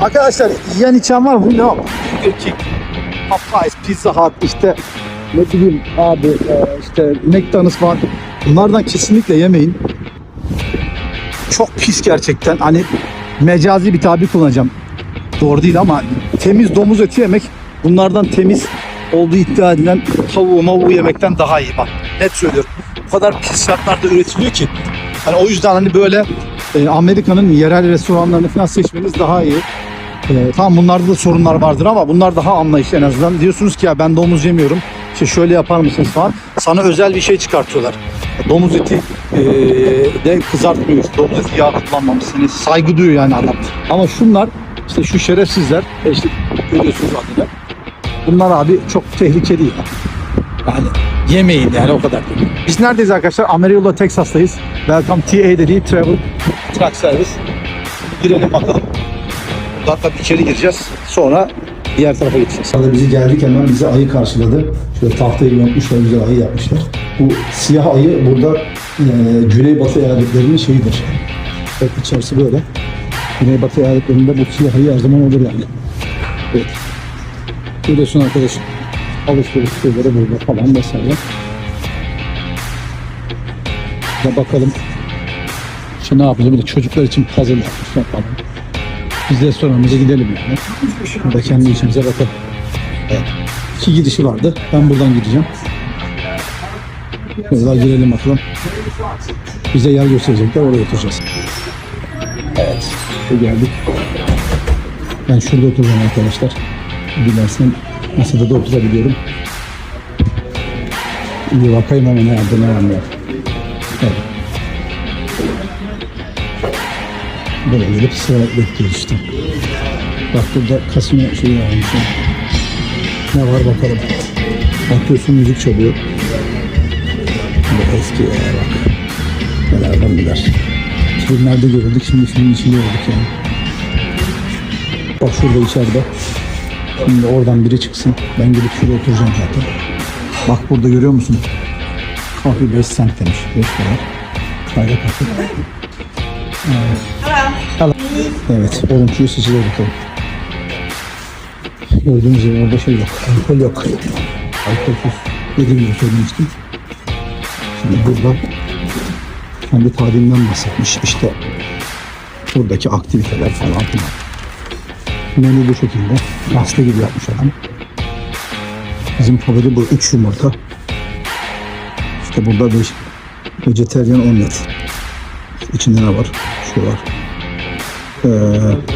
Arkadaşlar yiyen içen var mı? Var? Burger King, Popeyes, Pizza Hut, işte ne bileyim abi e, işte McDonald's var. Bunlardan kesinlikle yemeyin. Çok pis gerçekten. Hani mecazi bir tabir kullanacağım. Doğru değil ama temiz domuz eti yemek bunlardan temiz olduğu iddia edilen tavuğu mavuğu yemekten daha iyi bak. Net söylüyorum. O kadar pis şartlarda üretiliyor ki. Hani o yüzden hani böyle e, Amerika'nın yerel restoranlarını falan seçmeniz daha iyi. E, tamam bunlarda da sorunlar vardır ama bunlar daha anlayışlı en azından. Diyorsunuz ki ya ben domuz yemiyorum. İşte şöyle yapar mısınız falan. Sana özel bir şey çıkartıyorlar. Domuz eti e, de kızartmıyor. Domuz eti yağ kullanmamışsınız. Saygı duyuyor yani adam. Ama şunlar işte şu şerefsizler e işte görüyorsunuz adını. Bunlar abi çok tehlikeli ya. Yani yemeyin yani o kadar. Biz neredeyiz arkadaşlar? Amarillo, Texas'tayız. Welcome TA dediği Travel Truck Service. Girelim bakalım. Buradan tabii içeri gireceğiz. Sonra diğer tarafa gideceğiz. Sonra bizi geldik hemen bizi ayı karşıladı. Şöyle tahtayı yontmuşlar, güzel ayı yapmışlar. Bu siyah ayı burada e, Güneybatı eyaletlerinin şeyidir. Evet içerisi böyle. Güneybatı eyaletlerinde bu siyah ayı her zaman olur yani. Evet. Görüyorsun arkadaşım. Alışveriş şeyleri burada falan vesaire. Ya bakalım. İşte ne yapacağız? Bir de çocuklar için yapmışlar falan. Biz restoranımıza gidelim yani. Burada kendi işimize bakalım. Evet. İki gidişi vardı. Ben buradan gideceğim. Buradan girelim bakalım. Bize yer gösterecekler. Oraya oturacağız. Evet. Geldik. Ben şurada oturacağım arkadaşlar. Dilersen masada da oturabiliyorum. Bir bakayım ama nerede ne var ne. Evet. Böyle gelip sıra bekliyoruz işte. Bak burada kasino şeyi varmış. ya. Ne var bakalım. Bakıyorsun müzik çalıyor. Bu eski ya bak. Nelerden neler. Filmlerde görüldük şimdi filmin içinde olduk yani. Bak şurada içeride. Şimdi oradan biri çıksın. Ben gidip şuraya oturacağım zaten. Bak burada görüyor musun? Kahve 5 cent demiş. 5 dolar. Kayda kahve. Evet, olumsuyu seçilir bakalım. Gördüğünüz gibi orada şey yok, alkol yok. Alkolsüz dediğim gibi söylemiştim. Şimdi burada kendi tarihinden bahsetmiş. İşte buradaki aktiviteler falan filan. Menü bu şekilde. Pasta gibi yapmış adam. Bizim favori bu üç yumurta. İşte burada bir vejeteryan omlet. İçinde ne var? Şu var. Ee,